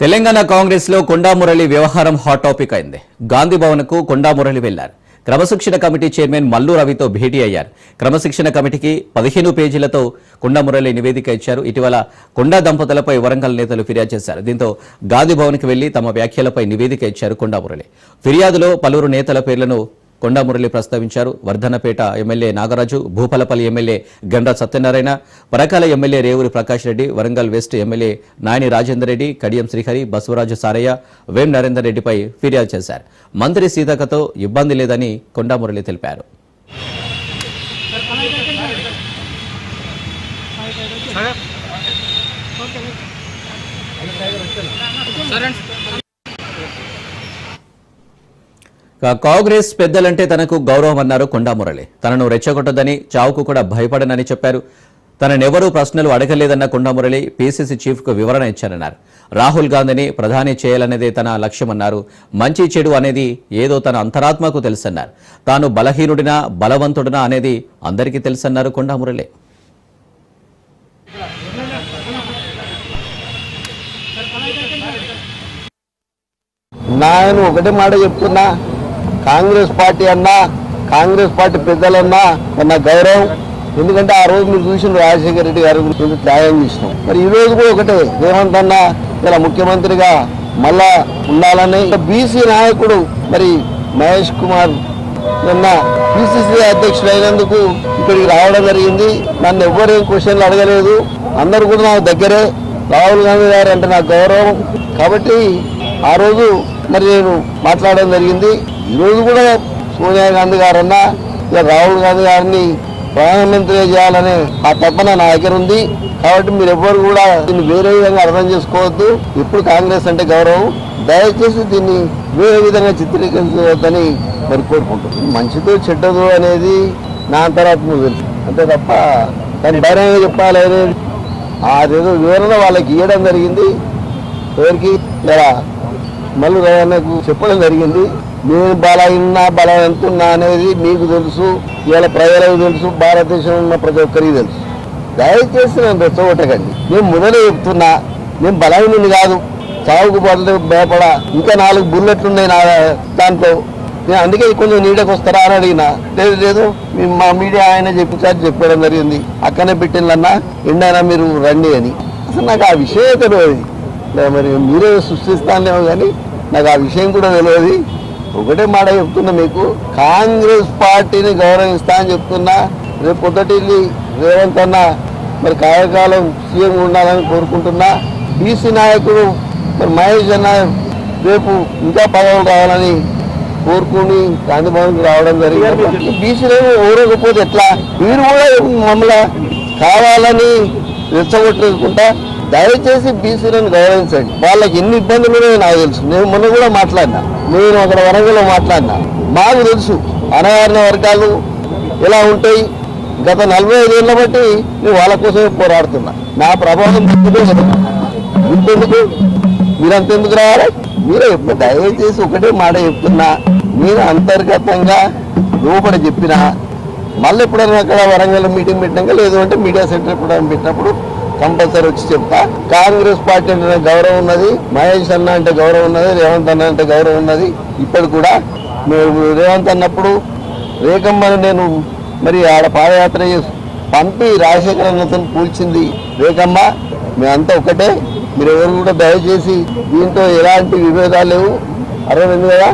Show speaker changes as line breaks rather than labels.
తెలంగాణ కాంగ్రెస్లో కొండామురళి వ్యవహారం hot topic అయింది. గాంధీ భవన్కు కొండామురళి వెళ్ళారు క్రమశిక్షణ కమిటీ చైర్మన్ మల్లు రవితో భేటీ అయ్యారు. క్రమశిక్షణ కమిటీకి పదిహేను పేజీలతో కొండామురళి నివేదిక ఇచ్చారు. ఇటీవల కొండా దంపతులపై వరంగల్ నేతలు ఫిర్యాదు చేశారు. దీంతో గాంధీ భవన్కి వెళ్ళి తమ వ్యాఖ్యలపై నివేదిక ఇచ్చారు కొండామురళి. ఫిర్యాదులో పలువురు నేతల పేర్లను కొండామురళి ప్రస్తావించారు. Wardhannapet MLA Nagaraju Bhupalpally MLA Gandra Satyanarayana Parakala MLA Revuri Prakash Reddy Warangal west MLA Nayini Rajender Reddy Kadiyam Srihari Basavaraju Saraiah Vem Narender రెడ్డిపై ఫిర్యాదు చేశారు. మంత్రి సీతకతో ఇబ్బంది లేదని కొండామురళి తెలిపారు. కా- కాంగ్రెస్ పెద్దలంటే తనకు గౌరవం అన్నారు కొండా మురళి. తనను రెచ్చగొట్టదని చావుకు కూడా భయపడనని చెప్పారు. తననెవరూ ప్రశ్నలు అడగలేదన్న కొండామురళి పీసీసీ చీఫ్కు వివరణ ఇచ్చారన్నారు రాహుల్ గాంధీని ప్రధాని చేయాలనేదే తన లక్ష్యమన్నారు. మంచి చెడు అనేది ఏదో తన అంతరాత్మకు తెలుసన్నారు. తాను బలహీనుడినా బలవంతుడినా అనేది అందరికీ తెలుసన్నారు కొండామురళి
నేను ఒకటే మాట చెప్తున్నా. కాంగ్రెస్ పార్టీ అన్నా కాంగ్రెస్ పార్టీ పెద్దలన్నా నా గౌరవం. ఎందుకంటే ఆ రోజు మీరు చూసిన రాజశేఖర రెడ్డి గారి గురించి త్యాగం చేసినాం. మరి ఈ రోజు కూడా ఒకటే రేవంత్ అన్న ఇలా ముఖ్యమంత్రిగా మళ్ళా ఉండాలని బీసీ నాయకుడు మరి మహేష్ కుమార్ నిన్న పిసిసి అధ్యక్షుడు అయినందుకు ఇక్కడికి రావడం జరిగింది. నన్ను ఎవ్వరేం క్వశ్చన్లు అడగలేదు. అందరూ కూడా నాకు దగ్గరే. రాహుల్ గాంధీ గారు అంటే నాకు గౌరవం. కాబట్టి ఆ రోజు మరి నేను మాట్లాడడం జరిగింది. ఈరోజు కూడా సోనియా గాంధీ గారన్నా ఇక రాహుల్ గాంధీ గారిని ప్రధానమంత్రి చేయాలనే ఆ తపన నా దగ్గర ఉంది. కాబట్టి మీరు ఎవ్వరు కూడా దీన్ని వేరే విధంగా అర్థం చేసుకోవద్దు. ఇప్పుడు కాంగ్రెస్ అంటే గౌరవం. దయచేసి దీన్ని వేరే విధంగా చిత్రీకరించవద్దని మరి కోరుకుంటున్నాను. మంచిదో చెడ్డదో అనేది నా అంతరాత్మ తెలుసు అంతే తప్ప దాన్ని బహిరంగంగా చెప్పాలి అనేది అదేదో వివరణ వాళ్ళకి ఇవ్వడం జరిగింది. ఎవరికి? ఇలా మళ్ళీ రవాణాకు చెప్పడం జరిగింది. నేను బలహీనా బలం అనేది మీకు తెలుసు ఇవాళ ప్రజలకు తెలుసు భారతదేశంలో ఉన్న ప్రతి ఒక్కరికి తెలుసు. దయచేసి నన్ను రెచ్చగొట్టకండి. నేను మొదలే చెప్తున్నా నేను బలహీనుని కాదు చావుకు పడలే భయపడ ఇంకా నాలుగు బుల్లెట్లు ఉన్నాయి నా దాంట్లో. నేను అందుకే కొంచెం నీడకు వస్తారా అని అడిగిన. లేదు లేదు మా మీడియా ఆయన చెప్పించారు చెప్పడం జరిగింది. అక్కనే పెట్టిందన్నా ఎండైనా మీరు రండి అని. అసలు నాకు ఆ విషయం తెలియదు. మరి మీరే సృష్టిస్తానేమో కానీ నాకు ఆ విషయం కూడా తెలియదు. ఒకటే మాట చెప్తున్నా మీకు కాంగ్రెస్ పార్టీని గౌరవిస్తా అని చెప్తున్నా రేపు పొద్దుటిల్లి రేవంత్ అన్న మరి కాయకాలం సీఎం ఉండాలని కోరుకుంటున్నా బీసీ నాయకుడు మరి మహేష్ అన్న రేపు ఇంకా పదవులు రావాలని కోరుకుని గాంధీ భవన్కి రావడం జరిగింది. బీసీలేమో ఊరకపోతే ఎట్లా? మీరు కూడా మమ్మల్ని కావాలని రెచ్చగొట్టుకుంటా? దయచేసి బీసీలను గౌరవించండి. వాళ్ళకి ఎన్ని ఇబ్బందులు ఉన్నాయో నాకు తెలుసు. నేను మొన్న కూడా మాట్లాడినా. నేను అక్కడ వరంగల్లో మాట్లాడినా. మాకు తెలుసు. అనగారిన వర్గాలు ఎలా ఉంటాయి. గత నలభై ఐదేళ్ళ బట్టి నేను వాళ్ళ కోసమే పోరాడుతున్నా. నా ప్రభావం ఇంతెందుకు? మీరంతెందుకు రావాలి? మీరే దయచేసి ఒకటే మాట చెప్తున్నా. నేను అంతర్గతంగా లోపల చెప్పినా మళ్ళీ ఎప్పుడైనా అక్కడ వరంగల్ మీటింగ్ పెట్టినాక లేదు అంటే మీడియా సెంటర్ ఎప్పుడైనా పెట్టినప్పుడు కంపల్సరీ వచ్చి చెప్తా. కాంగ్రెస్ పార్టీ అంటే గౌరవం ఉన్నది మహేష్ అన్న అంటే గౌరవం ఉన్నది రేవంత్ అన్న అంటే గౌరవం ఉన్నది. ఇప్పుడు కూడా రేవంత్ అన్నప్పుడు రేఖమ్మని నేను మరి ఆడ పాదయాత్ర చేసి పంపి రాజశేఖర అన్నతో కూల్చింది రేఖమ్మ మేమంతా ఒకటే మీరు ఎవరు కూడా దయచేసి దీంతో ఎలాంటి విభేదాలు లేవు. అర్థమైంది కదా?